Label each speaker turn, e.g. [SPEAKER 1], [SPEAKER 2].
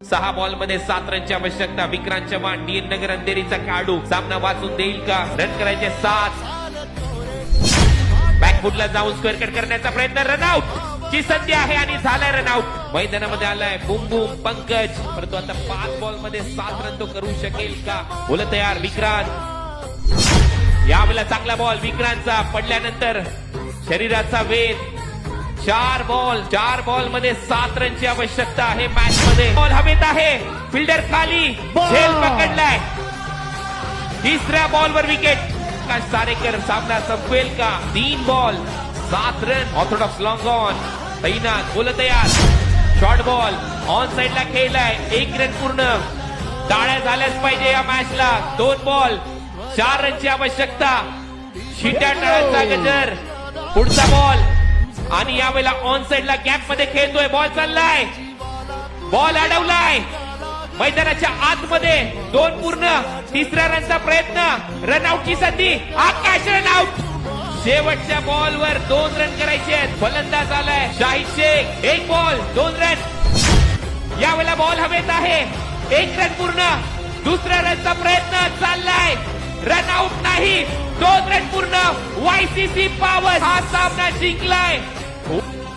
[SPEAKER 1] सहा बॉलमध्ये सात रनची आवश्यकता. विक्रांत चव्हाण डी नगर अंधेरीचा खेळाडू सामना वाचून देईल का? रन करायचे सात. बॅकफुटला जाऊन स्क्वेअर कट करण्याचा प्रयत्न. रनआउट ची संधी आहे आणि झालाय रनआउट मैदानामध्ये आलाय बुम बुम पंकज. परंतु आता पाच बॉलमध्ये सात रन तो करू शकेल का? बोल तयार विक्रांत. यावेळेला चांगला बॉल विक्रांतचा. पडल्यानंतर शरीराचा वेध. चार बॉल चार बॉलमध्ये सात रनची आवश्यकता आहे मॅच मध्ये बॉल हवेत आहे. फिल्डर खाली. झेल पकडलाय. तिसऱ्या बॉलवर विकेट. आकाश सारेकर सामना संपवेल का? तीन बॉल सात रन. ऑर्थोडॉक्स लॉंग ऑन तैनात बोल तयार. शॉर्ट बॉल ऑन साइडला खेळलाय. एक रन पूर्ण. टाळ्या झाल्याच पाहिजे या मॅचला दोन बॉल चार रनची आवश्यकता. शिट्या टाळ्यांचा गजर. पुढचा बॉल. आणि यावेळेला ऑन साइडला गॅपमध्ये खेळतोय. बॉल चाललाय. बॉल अडवलाय. मैदानाच्या आतमध्ये दोन पूर्ण तिसऱ्या रनचा प्रयत्न. रनआउटची संधी. आकाश रनआउट शेवटच्या बॉलवर दोन रन करायचे आहेत. फलंदाज आलाय. शाहिद शेख. एक बॉल दोन रन यावेळेला बॉल हवेत आहे. एक रन पूर्ण. दुसऱ्या रनचा प्रयत्न चाललाय. रनआउट नाही. दोन रन पूर्ण. वायसीसी पॉवर हा सामना जिंकलाय. 어?